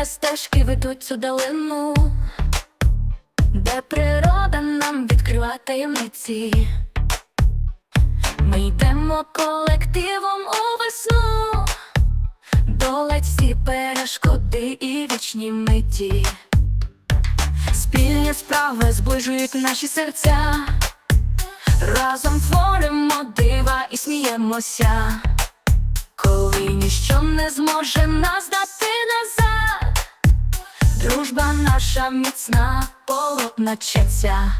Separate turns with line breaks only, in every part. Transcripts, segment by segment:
де стежки ведуть цю долину, де природа нам відкрила таємниці. Ми йдемо колективом у весну, долать всі перешкоди і вічні миті. Спільні справи зближують наші серця, разом творимо дива і сміємося, коли ніщо не зможе нас дати назад. Дружба наша міцна, полотна чеця.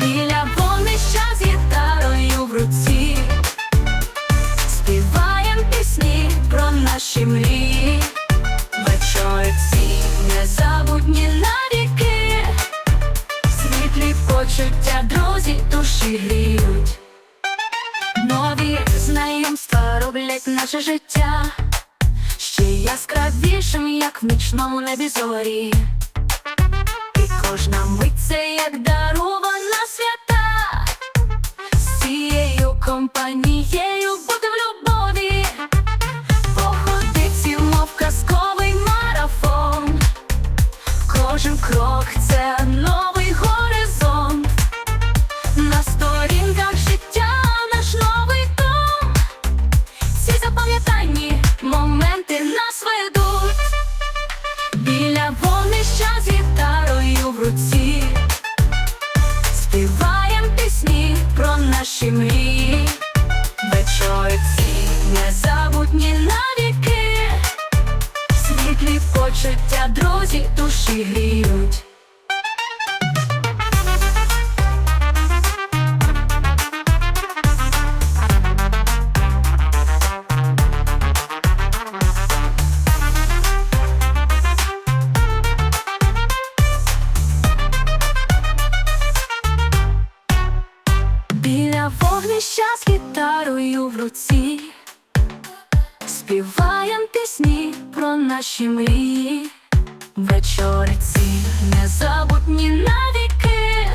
Біля вогнища з гітарою в руці. Співаєм пісні про наші мрії. Вечори ці незабутні навіки. Світлі почуття, друзі душі гріють. Нові знайомства роблять наше життя яскравішим, як в нічному небі зорі. І кожна мить це як дарована свята, з цією компанією бути в любові, походиться, мов казковий марафон. Кожен крок Ці запам'ятані моменти нас ведуть. Біля вогнища з гітарою в руці Співаєм пісні про наші мрії вогнища з гітарою в руці. Співаєм пісні про наші мрії. Вечори ці незабутні навіки.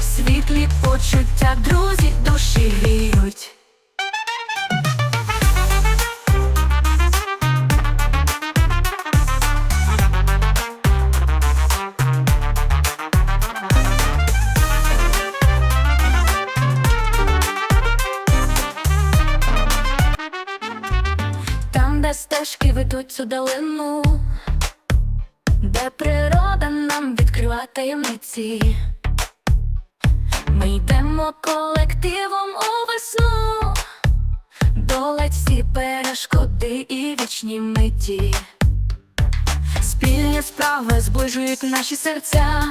Світлі почуття, друзі душі де стежки ведуть цю долину, де природа нам відкрила таємниці. Ми йдемо колективом у весну, долать всі перешкоди і вічні миті. Спільні справи зближують наші серця,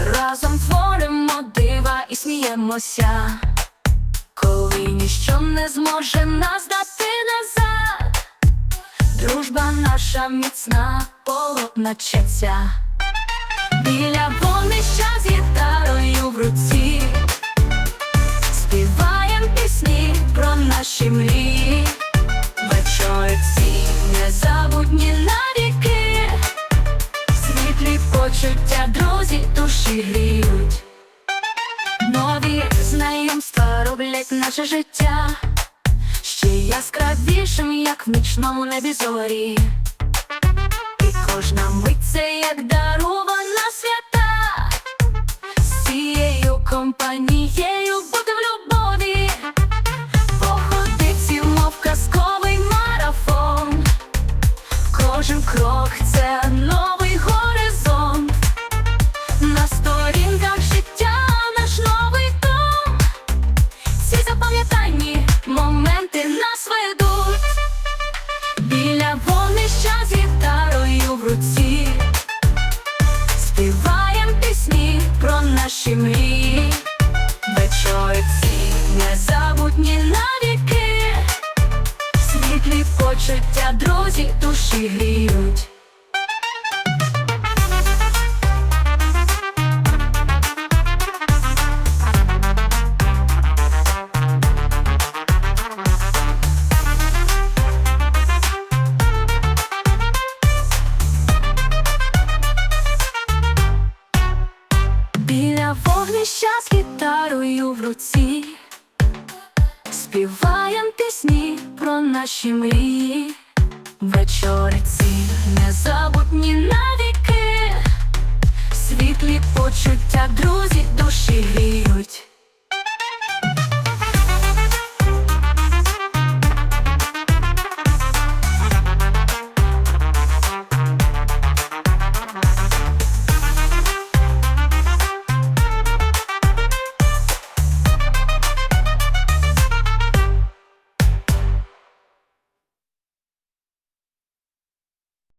разом творимо дива і сміємося. Коли ніщо не зможе нас дати назад, дружба наша міцна, полотна чеця. Біля вогнища з гітарою в руці. Співаєм пісні про наші мрії. Вечори ці незабутні навіки. Світлі почуття, друзі душі гріють. Нові знайомства роблять наше життя яскравішим, як в нічному небі зорі. І кожна мить це як дарована свята, з цією компанією Світлі почуття, друзі душі гріють. Біля вогнища з гітарою в руці Співаєм пісні про наші мрії, вечориці незабутні навіки, світлі почуття, друзі душі гріють.